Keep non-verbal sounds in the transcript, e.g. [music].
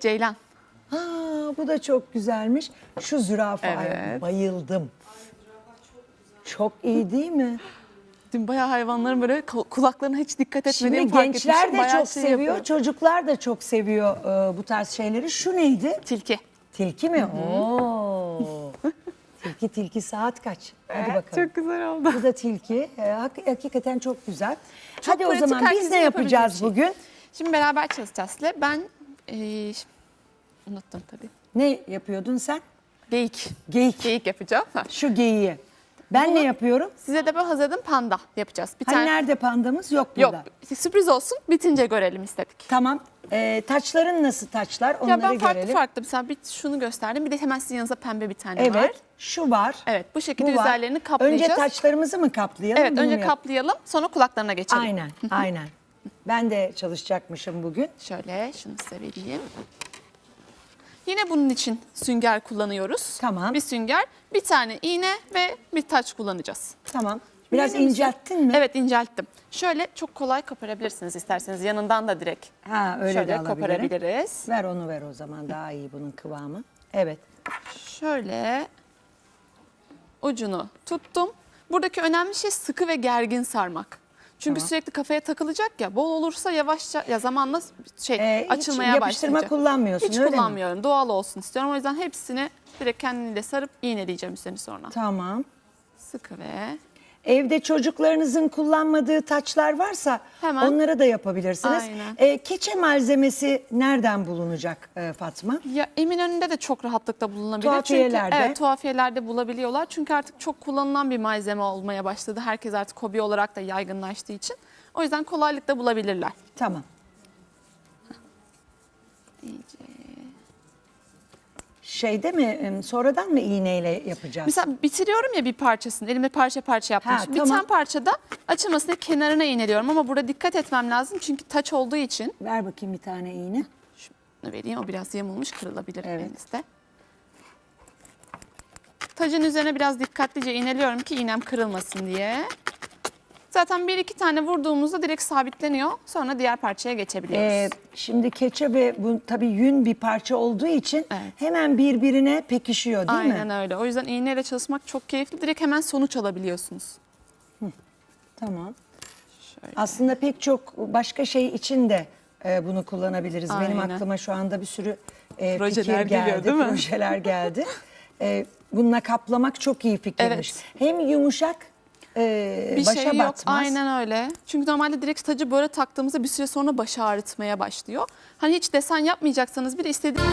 Ceylan. Ha, bu da çok güzelmiş. Şu zürafaya Evet. bayıldım. Çok iyi değil mi? Dün bayağı hayvanların böyle ku- kulaklarına hiç dikkat etmediğimi Şimdi fark gençler etmişim. de Bayağı çok şey seviyor, yapıyor. çocuklar da çok seviyor e, bu tarz şeyleri. Şu neydi? Tilki. Tilki mi? Oo. [laughs] tilki tilki saat kaç? Hadi bakalım. Çok güzel oldu. Bu da tilki. E, hak- hakikaten çok güzel. Çok Hadi o pratik, zaman biz herkesin ne yapabileceği yapacağız bir şey. bugün? Şimdi beraber çalışacağız. Ben eee, unuttum tabii. Ne yapıyordun sen? Geyik. Geyik. Geyik yapacağım. Ha. Şu geyiği. Ben Bunu- ne yapıyorum? Size de böyle hazırladım panda yapacağız. Bir Hani tane. nerede pandamız? Yok Yok burada. sürpriz olsun bitince görelim istedik. Tamam. E, taçların nasıl taçlar? Onları ya ben farklı görelim. farklı mesela bir şunu gösterdim. Bir de hemen sizin yanınızda pembe bir tane Evet. var. Şu var. Evet bu şekilde Bu var. üzerlerini kaplayacağız. Önce taçlarımızı mı kaplayalım? Evet önce yap- kaplayalım sonra kulaklarına geçelim. Aynen, aynen. [laughs] Ben de çalışacakmışım bugün. Şöyle şunu size vereyim. Yine bunun için sünger kullanıyoruz. Tamam. Bir sünger, bir tane iğne ve bir taç kullanacağız. Tamam. Biraz İğnemizi- incelttin mi? Evet incelttim. Şöyle çok kolay koparabilirsiniz isterseniz yanından da direkt. Ha öyle de Şöyle alabilirim. koparabiliriz. Ver onu ver o zaman daha iyi bunun kıvamı. Evet. Şöyle ucunu tuttum. Buradaki önemli şey sıkı ve gergin sarmak. Çünkü Tamam. sürekli kafaya takılacak ya. Bol olursa yavaşça ya zamanla şey Ee, hiç açılmaya yapıştırma başlayacak. kullanmıyorsun, Hiç öyle mi? kullanmıyorum. Doğal olsun istiyorum. O yüzden hepsini direkt kendimle sarıp iğneleyeceğim üstlerini sonra. Tamam. Sıkı ve Evde çocuklarınızın kullanmadığı taçlar varsa Hemen. onları da yapabilirsiniz. Aynen. Ee, keçe malzemesi nereden bulunacak e, Fatma? ya Eminönü'nde de çok rahatlıkla bulunabilir. Tuhafiyelerde. Çünkü, evet tuhafiyelerde bulabiliyorlar. Çünkü artık çok kullanılan bir malzeme olmaya başladı. Herkes artık hobi olarak da yaygınlaştığı için. O yüzden kolaylıkla bulabilirler. Tamam. İyice. Şeyde mi sonradan mı iğneyle yapacağız? Mesela bitiriyorum ya bir parçasını. Elimde parça parça yaptım. Ha, Şimdi tamam. Biten parçada açılmasını kenarına iğneliyorum. Ama burada dikkat etmem lazım. Çünkü taç olduğu için. Ver bakayım bir tane iğne. Şunu vereyim. O biraz yamulmuş kırılabilir Evet. elinizde. Tacın üzerine biraz dikkatlice iğneliyorum ki iğnem kırılmasın diye. Zaten bir iki tane vurduğumuzda direkt sabitleniyor. Sonra diğer parçaya geçebiliyoruz. Ee, şimdi keçe ve bu tabii yün bir parça olduğu için Evet. hemen birbirine pekişiyor değil Aynen mi? öyle. O yüzden iğneyle çalışmak çok keyifli. Direkt hemen sonuç alabiliyorsunuz. Tamam. Şöyle. Aslında pek çok başka şey için de e, bunu kullanabiliriz. Benim Aynen. aklıma şu anda bir sürü e, Projeler fikir geldi, geliyor, değil mi? projeler geldi. [laughs] E, bununla kaplamak çok iyi fikirmiş. Evet. Hem yumuşak, e, Bir başa şey yok. batmaz. Aynen öyle. Çünkü normalde direkt tacı böyle taktığımızda bir süre sonra başı ağrıtmaya başlıyor. Hani hiç desen yapmayacaksanız bile istediğiniz